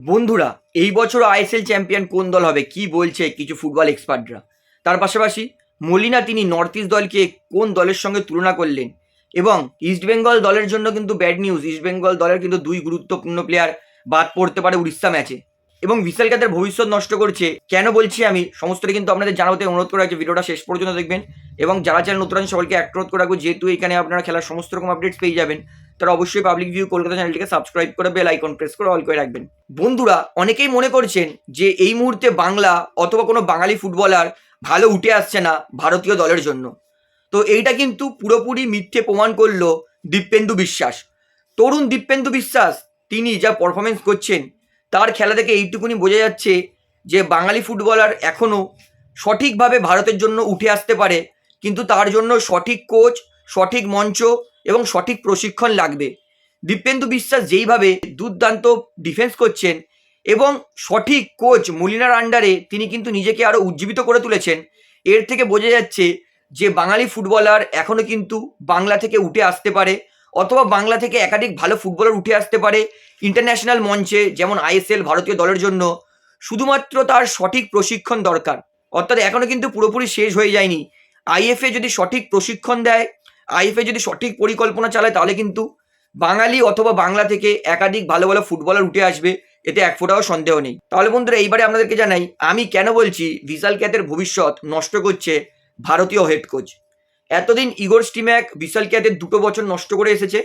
বন্ধুরা, এই বছর আইএসএল চ্যাম্পিয়ন কোন দল হবে? কি বলছে কিছু ফুটবল এক্সপার্টরা? তার পাশাপাশি মলিনা তিনি নর্থ ইস্ট দলকে কোন দলের সঙ্গে তুলনা করলেন? এবং ইস্টবেঙ্গল দলের জন্য কিন্তু ব্যাড নিউজ ইস্টবেঙ্গল দলের কিন্তু দুই গুরুত্বপূর্ণ প্লেয়ার বাদ পড়তে পারে উড়িষ্যা ম্যাচে এবং বিশাল কাদের ভবিষ্যৎ নষ্ট করছে, কেন বলছি আমি? সমস্তটা কিন্তু আপনাদের জানাতে অনুরোধ করা হচ্ছে ভিডিওটা শেষ পর্যন্ত দেখবেন। এবং যারা চ্যানেল নতুন সবাইকে এক অনুরোধ করে রাখব, যেহেতু এখানে আপনারা খেলার সমস্ত রকম আপডেটস পেয়ে যাবেন, তারা অবশ্যই পাবলিক ভিউ কলকাতা চ্যানেলটিকে সাবস্ক্রাইব করে বেল আইকন প্রেস করে অল করে রাখবেন। বন্ধুরা, অনেকেই মনে করছেন যে এই মুহূর্তে বাংলা অথবা কোনো বাঙালি ফুটবলার ভালো উঠে আসছে না ভারতীয় দলের জন্য। তো এইটা কিন্তু পুরোপুরি মিথ্যে প্রমাণ করল দীপেন্দু বিশ্বাস। তরুণ দীপেন্দু বিশ্বাস, তিনি যা পারফরমেন্স করছেন তার খেলা থেকে এইটুকুনি বোঝা যাচ্ছে যে বাঙালি ফুটবলার এখনও সঠিকভাবে ভারতের জন্য উঠে আসতে পারে, কিন্তু তার জন্য সঠিক কোচ, সঠিক মঞ্চ এবং সঠিক প্রশিক্ষণ লাগবে। দীপেন্দু বিশ্বাস যেইভাবে দুর্দান্ত ডিফেন্স করছেন এবং সঠিক কোচ মলিনার আন্ডারে তিনি কিন্তু নিজেকে আরও উজ্জীবিত করে তুলেছেন, এর থেকে বোঝা যাচ্ছে যে বাঙালি ফুটবলার এখনও কিন্তু বাংলা থেকে উঠে আসতে পারে অথবা বাংলা থেকে একাধিক ভালো ফুটবলার উঠে আসতে পারে ইন্টারন্যাশনাল মঞ্চে, যেমন আইএসএল ভারতীয় দলের জন্য। শুধুমাত্র তার সঠিক প্রশিক্ষণ দরকার। অর্থাৎ এখনও কিন্তু পুরোপুরি শেষ হয়ে যায়নি। আইএফএ যদি সঠিক প্রশিক্ষণ দেয় আইএফএ যদি সঠিক পরিকল্পনা চালায়, তাহলে কিন্তু বাঙালি অথবা বাংলা থেকে একাধিক ভালো ভালো ফুটবলার উঠে আসবে, এতে এক ফোঁটাও সন্দেহ নেই। তাহলে বন্ধুরা, এইবারে আপনাদেরকে জানাই, আমি কেন বলছি ভিসাল ক্যাতের ভবিষ্যৎ নষ্ট করছে ভারতীয় হেড কোচ এতদিন ইগোর স্টিম্যাক বিশাল ক্যাতের দুটো বছর নষ্ট করে এসেছে,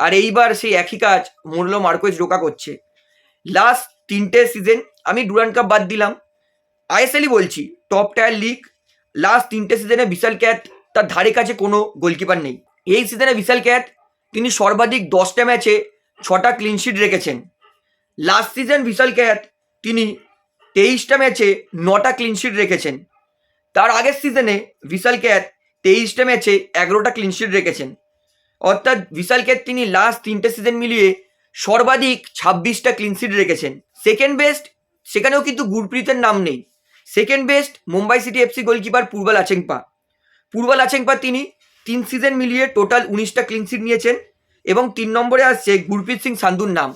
আর এইবার সেই একই কাজ মোরলো মার্কোয়েজ রোকা করছে। লাস্ট তিনটে সিজন আমি ডুরান কাপ বাদ দিলাম। আইএসএলই বলছি, টপ টায়ার লিগ, লাস্ট তিনটে সিজনে বিশাল ক্যাট তার ধারে কাছে কোনো গোলকিপার নেই। এই সিজনে বিশাল ক্যাট তিনি সর্বাধিক দশটা ম্যাচে ছটা ক্লিনশিট রেখেছেন। লাস্ট সিজন বিশাল ক্যাট তিনি তেইশটা ম্যাচে নটা ক্লিনশিট রেখেছেন। তার আগের সিজনে বিশাল ক্যাট তেইশটা ম্যাচে এগারোটা ক্লিনশিট রেখেছেন। অর্থাৎ বিশাল ক্যাট তিনি লাস্ট তিনটে সিজন মিলিয়ে সর্বাধিক ছাব্বিশটা ক্লিনশিট রেখেছেন। সেকেন্ড বেস্ট সেখানেও কিন্তু গুরপ্রীতের নাম নেই। Second best Mumbai city FC goalkeeper Phurba Lachenpa. Phurba Lachenpa তিনি তিন সিজন মিলিয়ে টোটাল উনিশটা ক্লিনশিট নিয়েছেন এবং তিন নম্বরে আসছে গুরপ্রীত সিং সান্ধুর নাম।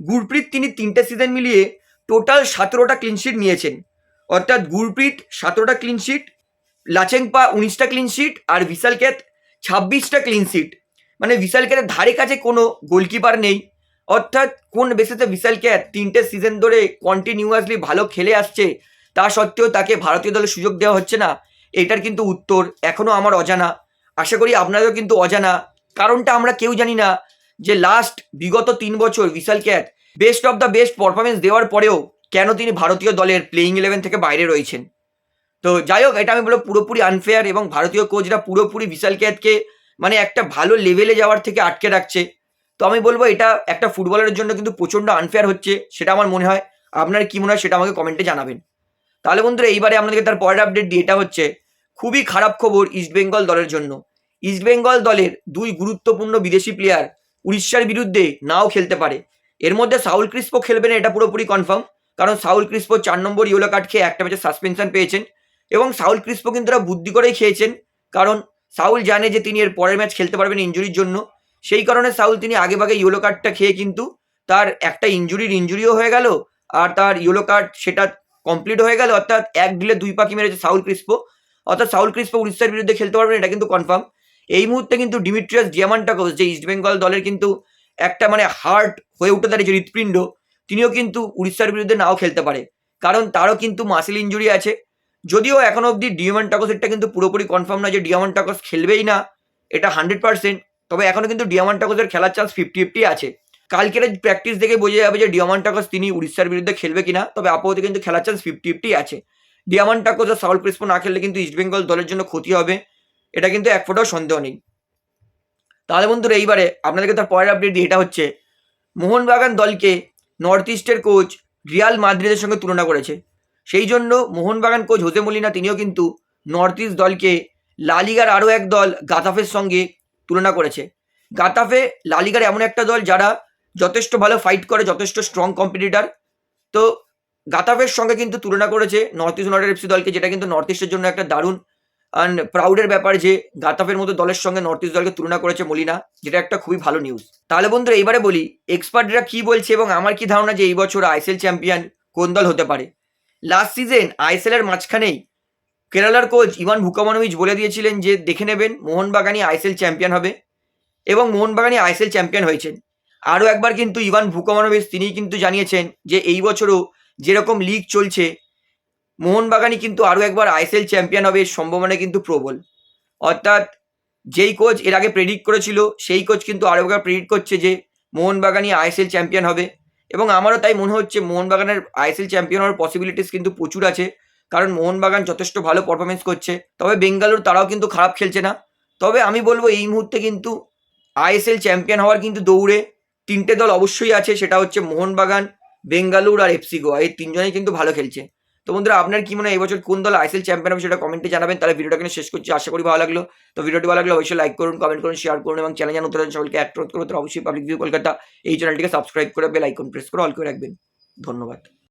গুরপ্রীত তিনি তিনটে সিজন মিলিয়ে টোটাল সতেরোটা ক্লিনশিট নিয়েছেন। অর্থাৎ গুরপ্রীত সতেরোটা ক্লিনশিট লাচেংপা উনিশটা ক্লিন শিট আর বিশাল ক্যাথ ছাব্বিশটা ক্লিনশিট মানে বিশাল ক্যাতের ধারে কাছে কোনো গোলকিপার নেই। অর্থাৎ কোন বেসিসে বিশাল ক্যাথ তিনটে সিজন ধরে কন্টিনিউয়াসলি ভালো খেলে আসছে, তা সত্ত্বেও তাকে ভারতীয় দলে সুযোগ দেওয়া হচ্ছে না। এটার কিন্তু উত্তর এখনও আমার অজানা। আশা করি আপনাদেরও কিন্তু অজানা। কারণটা আমরা কেউ জানি না যে লাস্ট বিগত তিন বছর Vishal Kaith best of the best performance দেওয়ার পরেও কেন তিনি ভারতীয় দলের প্লেইং ইলেভেন থেকে বাইরে রয়েছেন। তো যাই হোক, এটা আমি বলব পুরোপুরি আনফেয়ার এবং ভারতীয় কোচরা পুরোপুরি বিশাল ক্যাটকে মানে একটা ভালো লেভেলে যাওয়ার থেকে আটকে রাখছে। তো আমি বলব এটা একটা ফুটবলের জন্য কিন্তু প্রচণ্ড আনফেয়ার হচ্ছে, সেটা আমার মনে হয়। আপনার কি মনে হয় সেটা আমাকে কমেন্টে জানাবেন। তাহলে বন্ধুরা, এইবারে আপনাদেরকে তার পরের আপডেট দিয়ে, এটা হচ্ছে খুবই খারাপ খবর ইস্টবেঙ্গল দলের জন্য। ইস্টবেঙ্গল দলের দুই গুরুত্বপূর্ণ বিদেশি প্লেয়ার উড়িষ্যার বিরুদ্ধে নাও খেলতে পারে। এর মধ্যে সাউল ক্রিস্পো খেলবে না, এটা পুরোপুরি কনফার্ম কারণ সাউল ক্রিস্পো চার নম্বর ইয়েলো কার্ড খেয়ে একটা ম্যাচে সাসপেনশন পেয়েছেন। এবং সাউল ক্রিস্পো কিন্তু তারা বুদ্ধি করেই খেয়েছেন। কারণ সাউল জানে যে তিনি এর পরের ম্যাচ খেলতে পারবেন ইঞ্জুরির জন্য। সেই কারণে সাউল তিনি আগে ভাগে ইয়েলো কার্ডটা খেয়ে কিন্তু তার একটা ইঞ্জুরির ইঞ্জুরিও হয়ে গেল আর তার ইয়েলো কার্ড সেটা কমপ্লিট হয়ে গেল। অর্থাৎ এক ডিলে দুই পাখি মেরেছে সাউল ক্রিস্পো। অর্থাৎ সাউল ক্রিস্পো উড়িষ্যার বিরুদ্ধে খেলতে পারবেন, এটা কিন্তু কনফার্ম এই মুহূর্তে কিন্তু ডিমিট্রিয়াস ডিয়ামান্টাকোস যে ইস্টবেঙ্গল দলের কিন্তু একটা মানে হার্ট হয়ে উঠে দাঁড়িয়েছে হৃৎপিণ্ড, তিনিও কিন্তু উড়িষ্যার বিরুদ্ধে নাও খেলতে পারে। কারণ তারও কিন্তু মাসেল ইঞ্জুরি আছে। যদিও এখন অবধি ডিয়ামান টাকস এটা কিন্তু পুরোপুরি কনফার্ম না যে ডিয়ামান টাকস খেলবেই না, এটা হান্ড্রেড পার্সেন্ট তবে এখনও কিন্তু ডিয়ামান টাকসের খেলার চান্স ফিফটি ফিফটি আছে। কালকের প্র্যাকটিস দেখে বোঝা যাবে যে ডিয়ামান টাকস তিনি উড়িষ্যার বিরুদ্ধে খেলবে কিনা, তবে আপাতত কিন্তু খেলার চান্স ফিফটি ফিফটি আছে। ডিয়ামান টাকস আর সাউল ক্রিস্পো না খেললে কিন্তু ইস্টবেঙ্গল দলের জন্য ক্ষতি হবে, এটা কিন্তু এক ফোটাও সন্দেহ নেই। তাহলে বন্ধুরা এইবারে আপনাদেরকে তার পরের আপডেট দিয়ে এটা হচ্ছে, মোহনবাগান দলকে নর্থ ইস্টের কোচ রিয়াল মাদ্রিদের সঙ্গে তুলনা করেছে। সেই জন্য মোহনবাগান কোচ হোসে মলিনা তিনিও কিন্তু নর্থ ইস্ট দলকে লালিগার আরও এক দল গাতাফের সঙ্গে তুলনা করেছে। গাতাফে লালিগার এমন একটা দল যারা যথেষ্ট ভালো ফাইট করে, যথেষ্ট স্ট্রং কম্পিটিটার তো গাতাফের সঙ্গে কিন্তু তুলনা করেছে নর্থ ইস্ট ইউনাইটেড এফসি দলকে, যেটা কিন্তু নর্থ ইস্টের জন্য একটা দারুণ অ্যান্ড প্রাউডের ব্যাপার যে গাতাফের মতো দলের সঙ্গে নর্থ ইস্ট দলকে তুলনা করেছে মলিনা। যেটা একটা খুবই ভালো নিউজ তাহলে বন্ধুরা, এইবারে বলি এক্সপার্টরা কি বলছে এবং আমার কি ধারণা যে এই বছর আইএসএল চ্যাম্পিয়ন কোন দল হতে পারে? লাস্ট সিজন আইএসএল এর মাঝখানেই কেরালার কোচ ইভান ভুকামানোভিচ বলে দিয়েছিলেন যে, দেখে নেবেন, মোহনবাগানই আইএসএল চ্যাম্পিয়ন হবে এবং মোহনবাগানই আইএসএল চ্যাম্পিয়ন হয়েছেন। আরও একবার কিন্তু ইভান ভুকামানোভিচ তিনি কিন্তু জানিয়েছেন যে, এই বছরও যেরকম লিগ চলছে, মোহনবাগানই কিন্তু আরও একবার আইএসএল চ্যাম্পিয়ন হবে সম্ভাবনা কিন্তু প্রবল। অর্থাৎ যেই কোচ এর আগে প্রেডিক্ট করেছিল, সেই কোচ কিন্তু আরও একবার প্রেডিক্ট করছে যে, মোহনবাগানই আইএসএল চ্যাম্পিয়ন হবে। এবং আমারও তাই মনে হচ্ছে মোহনবাগানের আইএসএল চ্যাম্পিয়ন হওয়ার পসিবিলিটিস কিন্তু প্রচুর আছে। কারণ মোহনবাগান যথেষ্ট ভালো পারফরমেন্স করছে। তবে বেঙ্গালুরু তারাও কিন্তু খারাপ খেলছে না। তবে আমি বলব এই মুহূর্তে কিন্তু আইএসএল চ্যাম্পিয়ন হওয়ার কিন্তু দৌড়ে তিনটে দল অবশ্যই আছে। সেটা হচ্ছে মোহনবাগান, বেঙ্গালুরু আর এফসি গোয়া। এই তিনজনেই কিন্তু ভালো খেলছে। তো বন্ধুরা, আপনার কি মনে হয় এবছর কোন দল আইসিএল চ্যাম্পিয়ন হবে সেটা কমেন্টে জানাবেন। তাহলে ভিডিওটা শেষ করছি। আশা করি ভালো লাগল। তো ভিডিওটি ভালো লাগল অবশ্যই লাইক করুন কমেন্ট করুন শেয়ার করুন এবং চ্যানেল জানাতে সকলকে অ্যাক্ট করুন। অবশ্যই পাবলিক ভিউ কলকাতা এই চ্যানেলটিকে সাবস্ক্রাইব করে বেল আইকন প্রেস করে অল করে রাখবেন। ধন্যবাদ।